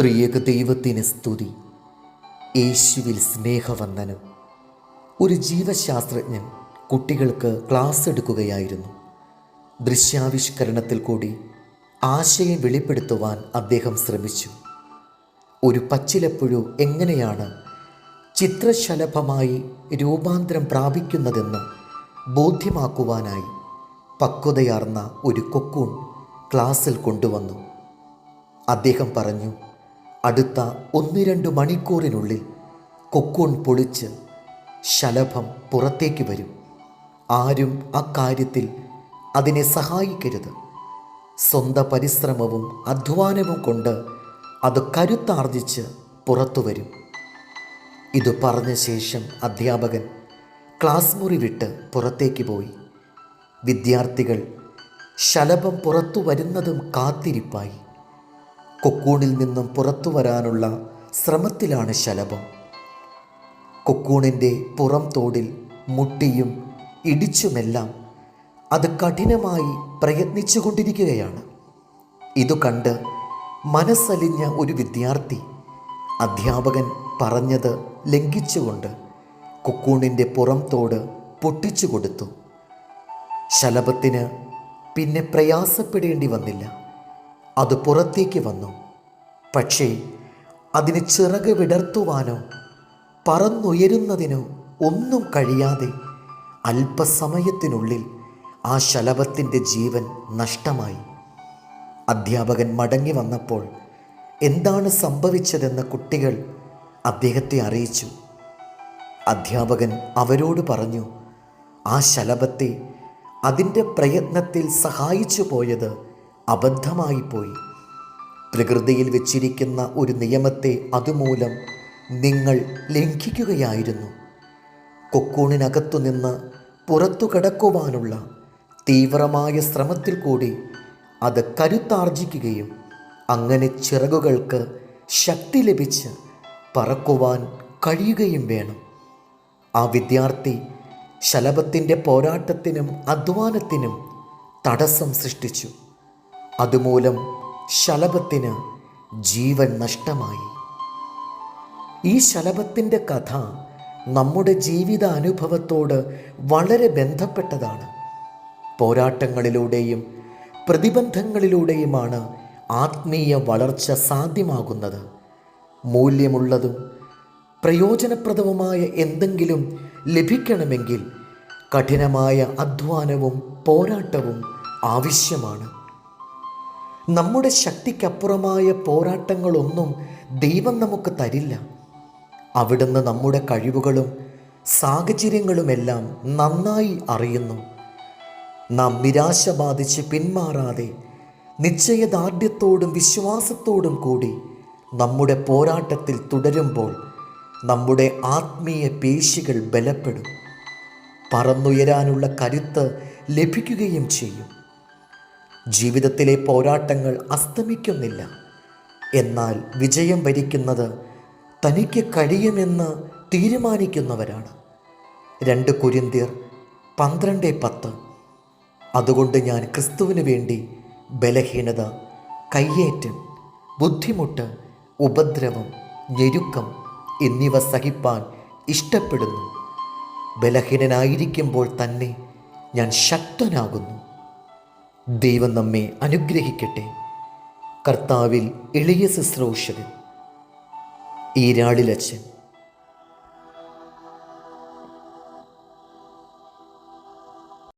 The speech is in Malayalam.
ത്രിയേക ദൈവത്തിന് സ്തുതി. യേശുവിൽ സ്നേഹവന്ദനം. ഒരു ജീവശാസ്ത്രജ്ഞൻ കുട്ടികൾക്ക് ക്ലാസ് എടുക്കുകയായിരുന്നു. ദൃശ്യാവിഷ്കരണത്തിൽ കൂടി ആശയം വെളിപ്പെടുത്തുവാൻ അദ്ദേഹം ശ്രമിച്ചു. ഒരു പച്ചിലപ്പുഴു എങ്ങനെയാണ് ചിത്രശലഭമായി രൂപാന്തരം പ്രാപിക്കുന്നതെന്ന് ബോധ്യമാക്കുവാനായി പക്വതയാർന്ന ഒരു കൊക്കൂൺ ക്ലാസ്സിൽ കൊണ്ടുവന്നു. അദ്ദേഹം പറഞ്ഞു അടുത്ത ഒന്ന് രണ്ട് മണിക്കൂറിനുള്ളിൽ കൊക്കൂൺ പൊളിച്ച് ശലഭം പുറത്തേക്ക് വരും. ആരും അക്കാര്യത്തിൽ അതിനെ സഹായിക്കരുത്. സ്വന്തം പരിശ്രമവും അധ്വാനവും കൊണ്ട് അത് കരുത്താർജിച്ച് പുറത്തു വരും. ഇത് പറഞ്ഞ ശേഷം അധ്യാപകൻ ക്ലാസ് മുറി വിട്ട് പുറത്തേക്ക് പോയി. വിദ്യാർത്ഥികൾ ശലഭം പുറത്തു വരുന്നതും കാത്തിരിപ്പായി. കൊക്കൂണിൽ നിന്നും പുറത്തു വരാനുള്ള ശ്രമത്തിലാണ് ശലഭം. കൊക്കൂണിന്റെ പുറം തോടിൽ മുട്ടിയും ഇടിച്ചുമെല്ലാം അത് കഠിനമായി പ്രയത്നിച്ചു കൊണ്ടിരിക്കുകയാണ് ഇതു കണ്ട് മനസ്സലിഞ്ഞ ഒരു വിദ്യാർത്ഥി അധ്യാപകൻ പറഞ്ഞത് ലംഘിച്ചുകൊണ്ട് കൊക്കൂണിന്റെ പുറം തോട് പൊട്ടിച്ചു കൊടുത്തു ശലഭത്തിന് പിന്നെ പ്രയാസപ്പെടേണ്ടി വന്നില്ല. അത് പുറത്തേക്ക് വന്നു. പക്ഷേ അതിന് ചിറക് വിടർത്തുവാനോ പറന്നുയരുന്നതിനോ ഒന്നും കഴിയാതെ അല്പസമയത്തിനുള്ളിൽ ആ ശലഭത്തിന്റെ ജീവൻ നഷ്ടമായി. അധ്യാപകൻ മടങ്ങി വന്നപ്പോൾ എന്താണ് സംഭവിച്ചതെന്ന് കുട്ടികൾ അദ്ദേഹത്തെ അറിയിച്ചു. അധ്യാപകൻ അവരോട് പറഞ്ഞു ആ ശലഭത്തെ അതിന്റെ പ്രയത്നത്തിൽ സഹായിച്ചു പോയത് അബദ്ധമായി പോയി പ്രകൃതിയിൽ വെച്ചിരിക്കുന്ന ഒരു നിയമത്തെ അതുമൂലം നിങ്ങൾ ലംഘിക്കുകയായിരുന്നു. കൊക്കൂണിനകത്തു നിന്ന് പുറത്തു കടക്കുവാനുള്ള തീവ്രമായ ശ്രമത്തിൽ കൂടി അത് കരുത്താർജിക്കുകയും അങ്ങനെ ചിറകുകൾക്ക് ശക്തി ലഭിച്ച് പറക്കുവാൻ കഴിയുകയും വേണം. ആ വിദ്യാർത്ഥി ശലഭത്തിന്റെ പോരാട്ടത്തിനും അധ്വാനത്തിനും തടസ്സം സൃഷ്ടിച്ചു. അതുമൂലം ശലഭത്തിന് ജീവൻ നഷ്ടമായി. ഈ ശലഭത്തിന്റെ കഥ നമ്മുടെ ജീവിത അനുഭവത്തോട് വളരെ ബന്ധപ്പെട്ടതാണ്. പോരാട്ടങ്ങളിലൂടെയും പ്രതിബന്ധങ്ങളിലൂടെയുമാണ് ആത്മീയ വളർച്ച സാധ്യമാകുന്നത്. മൂല്യമുള്ളതും പ്രയോജനപ്രദവുമായ എന്തെങ്കിലും ലഭിക്കണമെങ്കിൽ കഠിനമായ അധ്വാനവും പോരാട്ടവും ആവശ്യമാണ്. നമ്മുടെ ശക്തിക്കപ്പുറമായ പോരാട്ടങ്ങളൊന്നും ദൈവം നമുക്ക് തരില്ല. അവിടുന്ന് നമ്മുടെ കഴിവുകളും സാഹചര്യങ്ങളുമെല്ലാം നന്നായി അറിയുന്നു. നാം നിരാശ ബാധിച്ച് പിന്മാറാതെ നിശ്ചയദാർഢ്യത്തോടും വിശ്വാസത്തോടും കൂടി നമ്മുടെ പോരാട്ടത്തിൽ തുടരുമ്പോൾ നമ്മുടെ ആത്മീയ പേശികൾ ബലപ്പെടും. പറന്നുയരാനുള്ള കരുത്ത് ലഭിക്കുകയും ചെയ്യും. ജീവിതത്തിലെ പോരാട്ടങ്ങൾ അസ്തമിക്കുന്നില്ല. എന്നാൽ വിജയം വരിക്കുന്നത് തനിക്ക് കഴിയുമെന്ന് തീരുമാനിക്കുന്നവരാണ്. രണ്ട് കുരിന്തിയർ പന്ത്രണ്ട് പത്ത്. അതുകൊണ്ട് ഞാൻ ക്രിസ്തുവിന് വേണ്ടി ബലഹീനത കയ്യേറ്റം ബുദ്ധിമുട്ട് ഉപദ്രവം ഞെരുക്കം എന്നിവ സഹിപ്പാൻ ഇഷ്ടപ്പെടുന്നു. ബലഹീനനായിരിക്കുമ്പോൾ തന്നെ ഞാൻ ശക്തനാകുന്നു. ദൈവം നമ്മെ അനുഗ്രഹിക്കട്ടെ. കർത്താവിൽ എളിയ ശുശ്രൂഷകൻ ഈരാളിലച്ചൻ